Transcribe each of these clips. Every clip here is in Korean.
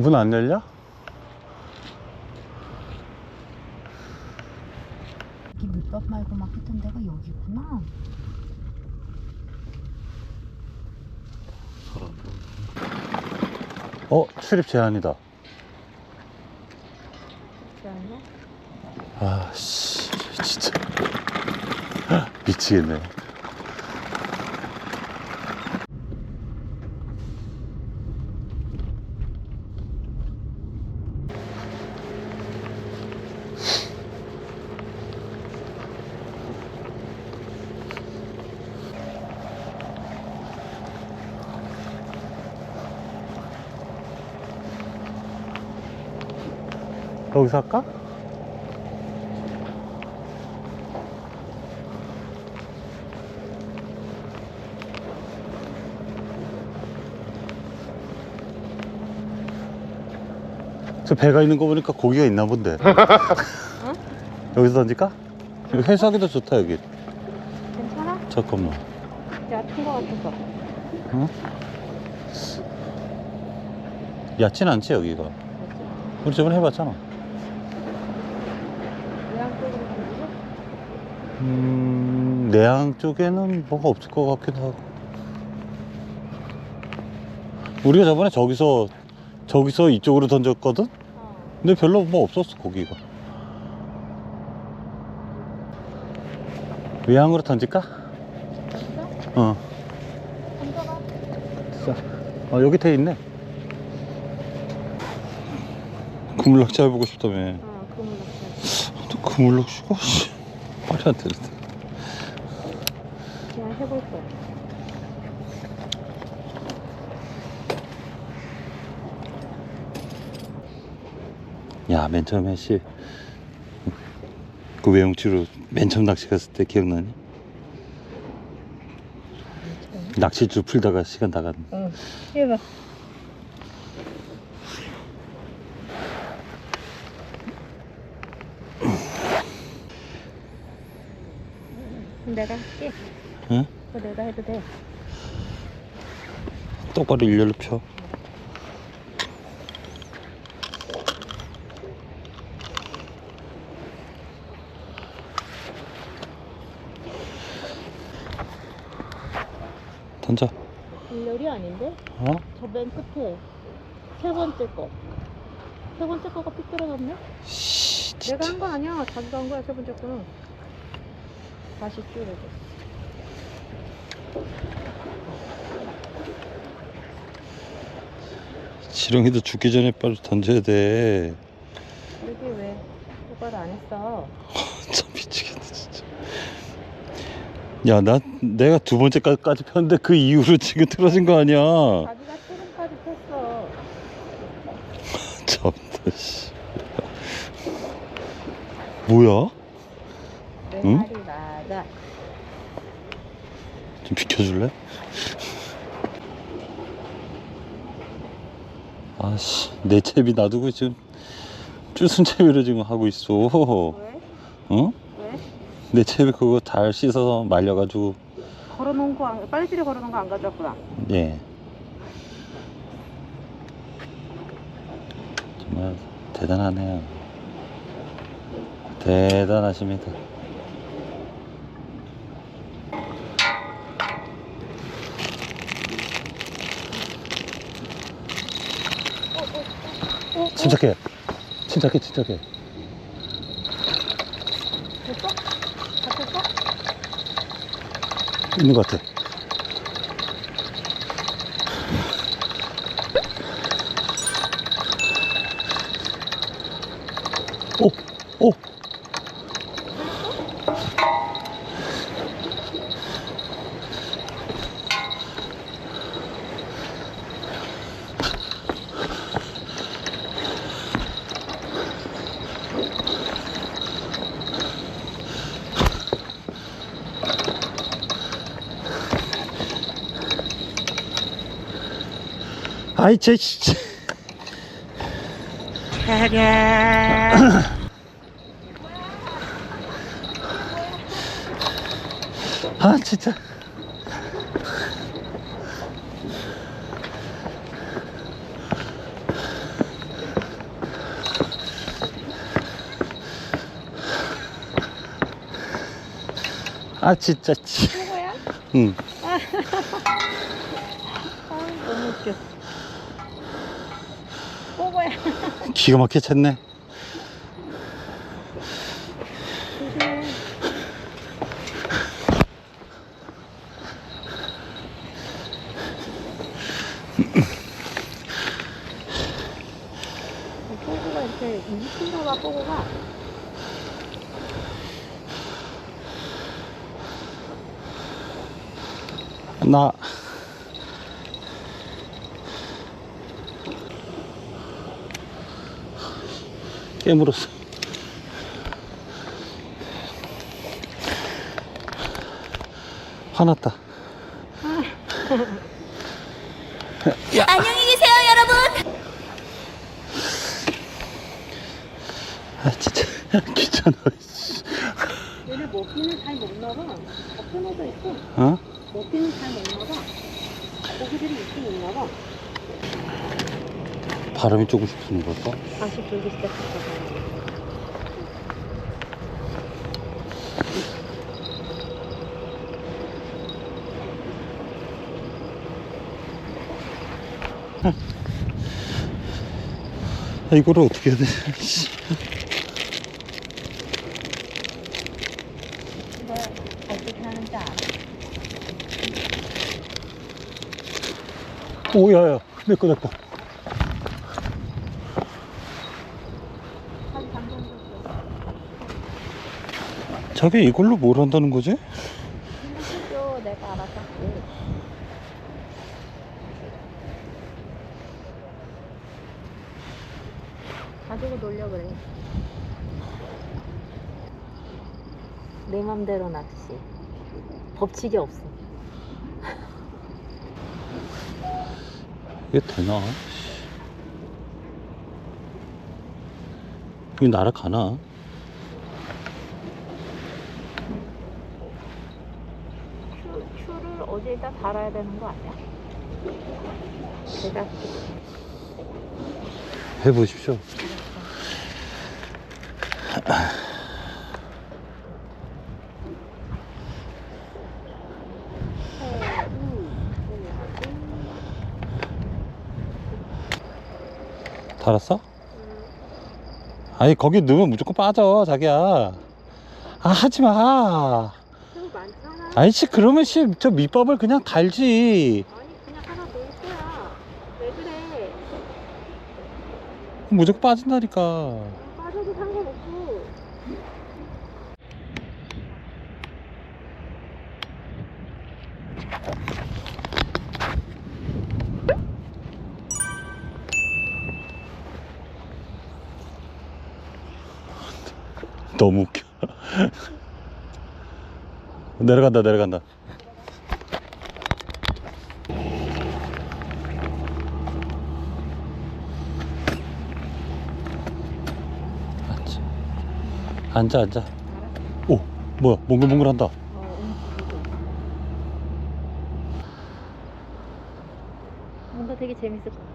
문 안 열려? 여기 밑밥 말고 막 했던 데가 여기구나. 어, 출입 제한이다. 그러네. 아, 씨, 진짜. 미치겠네. 할까? 저 배가 있는 거 보니까 고기가 있나 본데. 여기서 던질까? 여기 회수하기도 좋다, 여기. 괜찮아? 잠깐만. 얕은 거 같아서. 응? 얕진 않지, 여기가. 우리 저번에 해봤잖아. 외양 쪽으로 던지고? 음, 내양 쪽에는 뭐가 없을 것 같기도 하고. 우리가 저번에 저기서, 저기서 이쪽으로 던졌거든? 어. 근데 별로 뭐 없었어, 고기가. 외양으로 던질까? 어. 던져봐. 됐어. 어, 여기 돼 있네. 그물낚시 해보고 싶다며. 어, 그물 넣자. 또 그물낚시가, 씨. 안 되는데. 그냥 해볼 거야. 야, 맨 처음에 씨. 그 외용치로 맨 처음 낚시 갔을 때 기억나니? 낚시줄 풀다가 시간 다 갔네. 응. 해봐. 할게. 응? 그거 내가 해도 돼. 똑바로 일렬로 펴. 던져. 일렬이 아닌데? 어? 저 맨 끝에 세 번째 거. 세 번째 거가 삐뚤어졌네? 씨, 내가 진짜. 한 거 아니야. 자기가 한 거야, 세 번째 거는. 다시 줄여줘. 지렁이도 죽기 전에 빨리 던져야 돼. 여기 왜 똑바로 안 했어? 참 미치겠네 진짜. 야, 나 내가 두 번째까지 폈는데 그 이후로 지금 틀어진 거 아니야? 자기가 트름까지 폈어. 참다 씨. 뭐야? 내 응? 말이 맞아. 좀 비켜줄래? 아씨, 내 채비 놔두고 지금 쭈순 채비로 지금 하고 있어. 왜? 어? 왜? 내 채비 그거 잘 씻어서 말려가지고 걸어놓은 거, 안, 빨리질에 걸어놓은 거 안 가져왔구나. 예. 정말 대단하네요. 대단하십니다. 침착해. 침착해, 침착해. 됐어? 다 됐어? 있는 것 같아. 아이 쟤 진짜. 아 진짜. 아 진짜 누구야? 응. 기가 막히게. 조심해. 꼬고가 이렇게 봐. 나 깨물었어. 화났다. 안녕히 계세요, 여러분. 아 진짜 귀찮아. 씨. 얘네 먹기는 잘 먹나 봐. 다 끊어져 있어. 어? 먹기는 잘 먹나 봐. 고기들이 있긴 있나 봐. 바람이 조금씩 부는 걸까? 다시 불기 시작했어. 아, 이거를 어떻게 해야 돼? 씨. 이거 어떻게 하는지 알아? 오야야 내꺼 내꺼. 한 방금 정도. 저게 이걸로 뭘 한다는 거지? 생각해줘. 내가 알아서 할게. 가지고 놀려 그래. 내 맘대로 낚시. 법칙이 없어. 이게 되나? 이게 날아가나? 달아야 되는 거 아니야? 제가 해보십시오. 달았어? 아니 거기 넣으면 무조건 빠져 자기야. 아 하지 마. 수 많잖아. 아이씨 그러면 씨 저 밑밥을 그냥 달지. 아니 그냥 하나 넣을 거야. 왜 그래? 무조건 빠진다니까. 빠져도 상관없고. 너무 웃겨. 내려간다 내려간다. 앉아 앉아. 오 뭐야 몽글몽글한다. 뭔가 되게 재밌을 것 같아.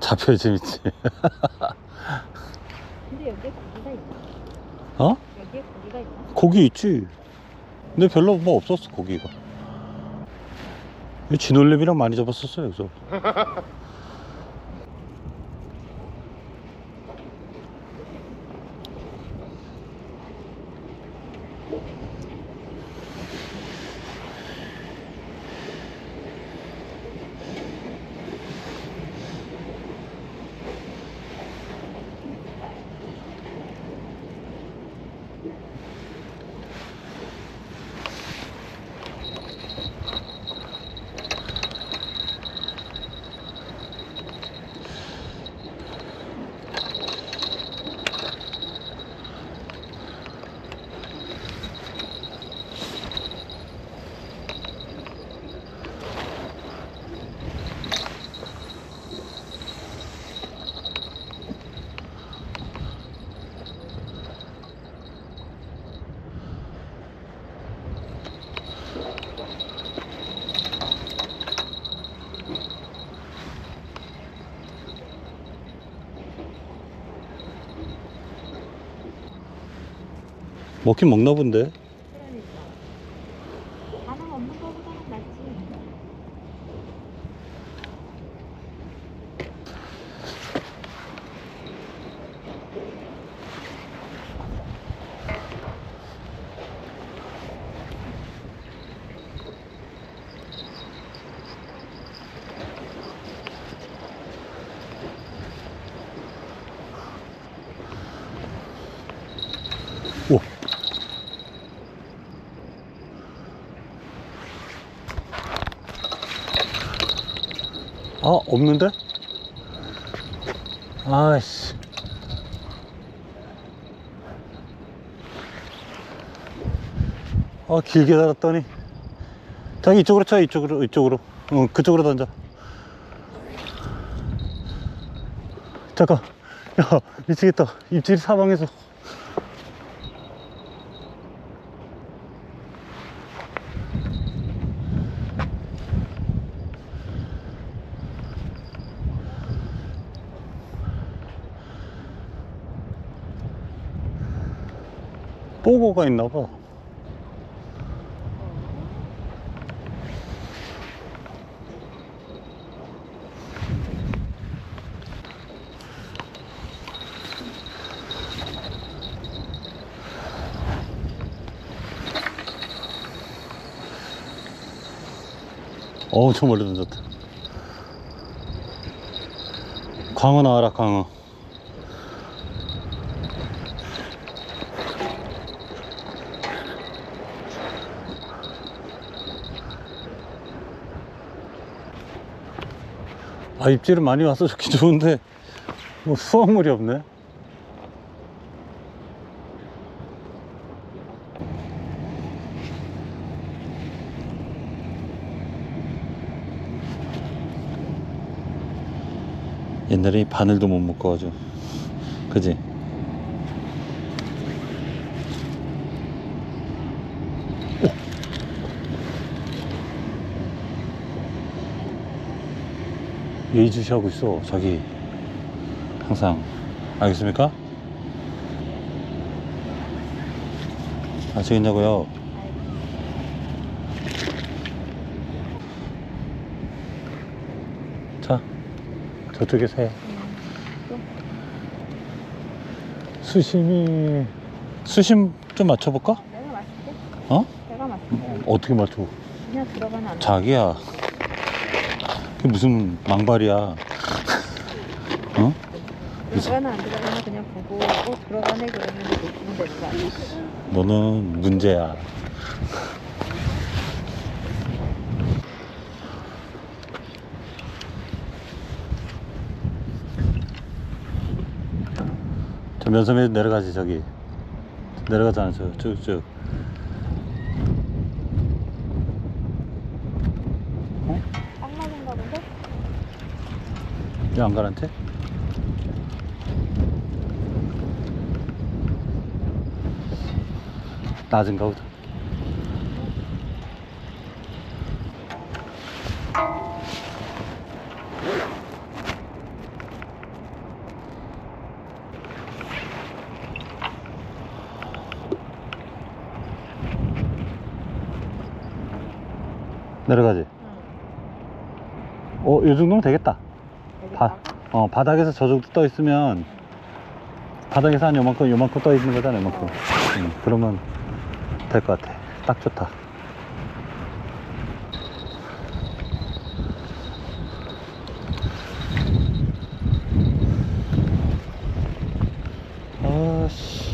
잡혀야 재밌지. 근데 여기에 고기가 있나? 어? 여기에 고기가 있나? 고기 있지. 근데 별로 뭐 없었어 고기가. 이 진올림이랑 많이 잡았었어 여기서. 먹긴 먹나 본데 나랑 없는 거보다는 낫지. 오 아, 없는데? 아이씨. 아, 길게 달았더니. 자기 이쪽으로 쳐, 이쪽으로, 이쪽으로. 어, 그쪽으로 던져. 잠깐. 야, 미치겠다. 입질이 사방에서. 뽀고가 있나 봐. 엄청 멀리 던졌다. 광어 나와라, 광어. 아, 입질은 많이 와서 좋긴 좋은데, 뭐 수확물이 없네. 옛날에 이 바늘도 못 묶어가지고. 그지? 예의주시하고 있어, 자기. 항상. 알겠습니까? 아시겠냐고요? 자, 저쪽에서 해. 수심이, 수심 좀 맞춰볼까? 내가 맞을게. 어? 내가 맞을게. 어떻게 맞춰? 그냥 들어가면 안 돼. 자기야. 그게 무슨 망발이야. 어? 들어가나 안 들어가나 그냥 보고 어 들어가네 그러면 놓치면 되는 거 아니야? 너는 문제야. 저 면섬에 내려가지 저기 내려가잖아 저 쭉쭉 딱 맞은가 본데? 왜 안 가란테? 낮은가 보다 내려가지 어, 이 정도면 되겠다. 바, 어, 바닥에서 저 정도 떠 있으면 바닥에서 한 요만큼 요만큼 떠 있는 거잖아 요만큼. 응, 그러면 될 것 같아. 딱 좋다 아씨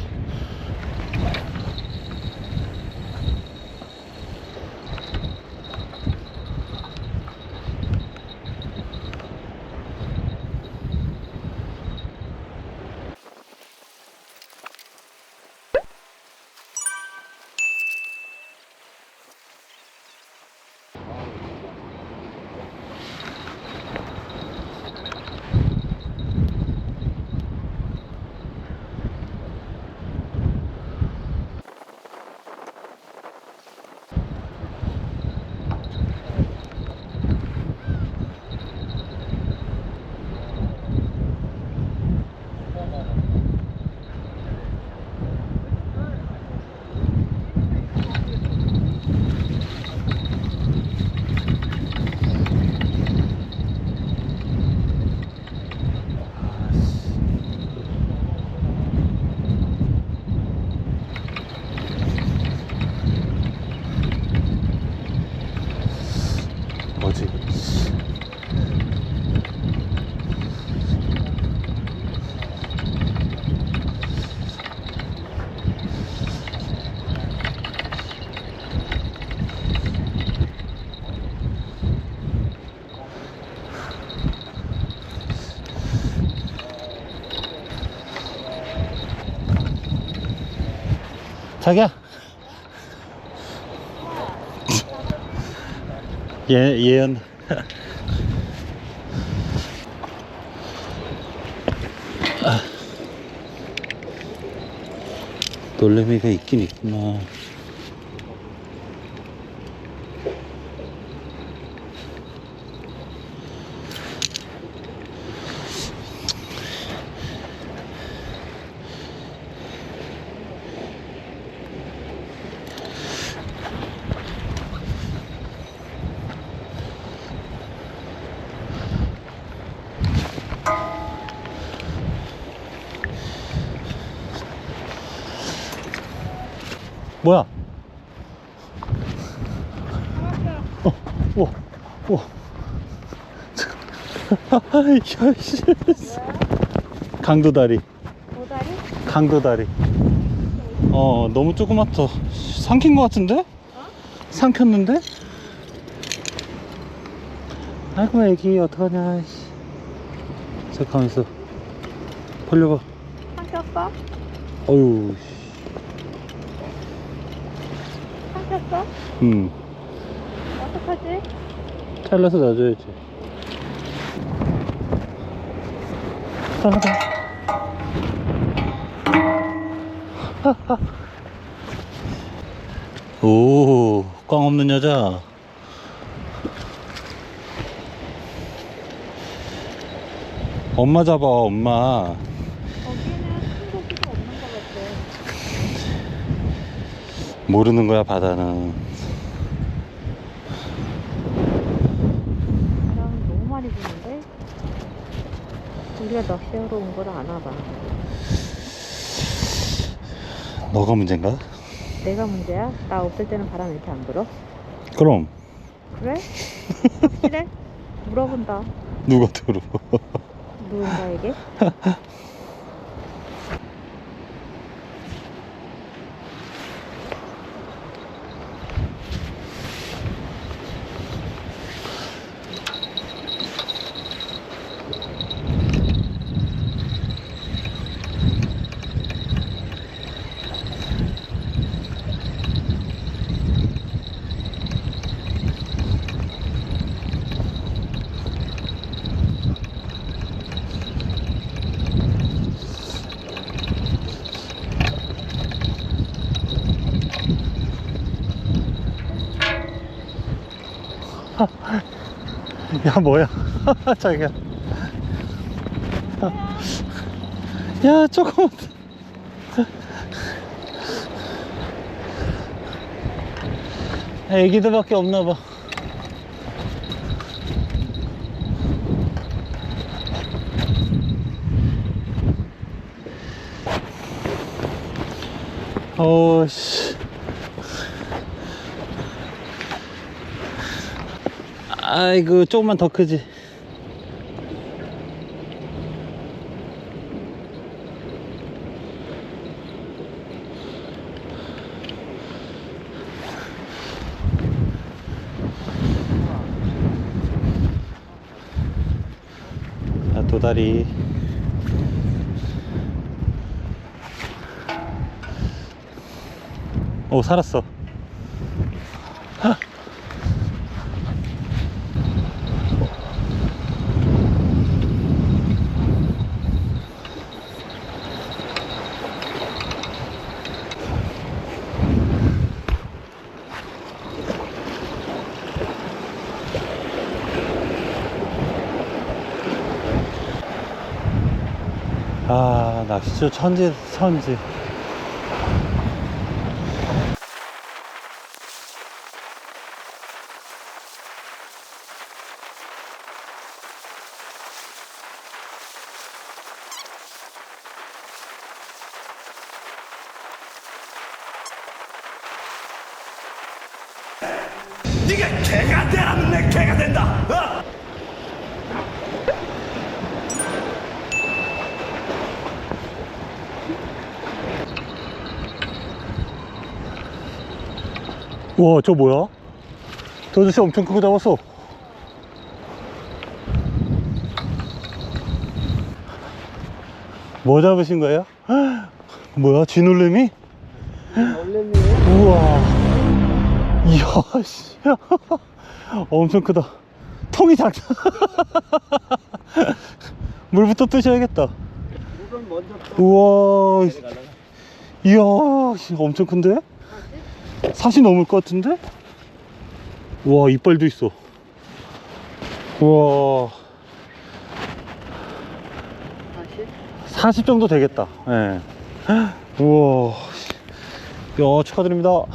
자기야. 예, 예언. 아. 놀래미가 있긴 있구나. 뭐야? 어, 오, 오. 야, 씨. 강도다리, 도다리? 강도다리. 어, 너무 조그맣다. 삼킨 것 같은데? 삼켰는데? 아이고, 애기, 어떡하냐, 씨. 잠깐만 있어. 벌려봐. 삼켰어? 어휴, 씨. 삼켰어? 음. 어떡하지? 잘라서 놔줘야지. 잘라봐. 오, 꽝 없는 여자. 엄마 잡아, 엄마. 거기는 큰 고기가 없는 것 같아. 모르는 거야, 바다는. 바람 너무 많이 부는데? 우리가 낚시하러 온 걸 아나 봐. 너가 문제인가? 내가 문제야? 나 없을 때는 바람 이렇게 안 불어? 그럼, 그래? 확실해? 물어본다. 누가 들어? 누군가에게? 야 뭐야? 자기가 야 조금 애기들밖에 없나봐. 어씨 아이고 조금만 더 크지. 자, 도다리. 오 살았어 아 낚시조 천지 천지 네가 개가 되라면 내 개가 된다. 어? 우와 저 뭐야? 저 아저씨 엄청 크고 잡았어 뭐 잡으신 거예요? 헉, 뭐야? 놀랬네. 우와. 이야, 씨. 엄청 크다. 통이 작다. 물부터 뜨셔야겠다. 우와. 이야, 씨, 엄청 큰데? 사시 넘을 것 같은데? 우와, 이빨도 있어. 우와. 다시. 40 정도 되겠다. 예. 우와. 야, 축하드립니다.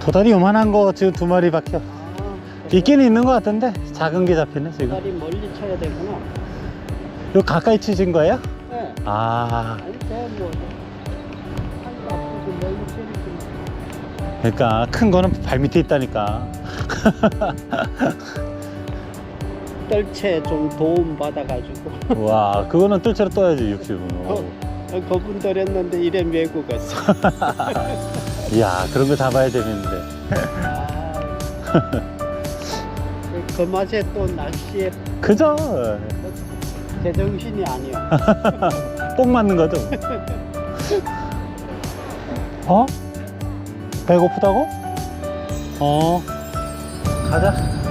도다리 요만한 거 지금 두 마리 밖에 없- 아, 있기는 있는 것 같은데 작은 게 잡히네 지금. 도다리 멀리 쳐야 되구나. 요 가까이 치신 거예요? 네. 아, 쳐야지. 그러니까 큰 거는 발 밑에 있다니까. 떨채 좀 도움 받아가지고 와, 그거는 뜰채로 떠야지 60은. 어, 어, 거분들 했는데 이래 메고 갔어. 이야, 그런 거 잡아야 되는데. 아, 그 맛에 또 날씨에 그죠? 제정신이 아니야. 뽕 맞는 거죠? 어? 배고프다고? 어. 가자.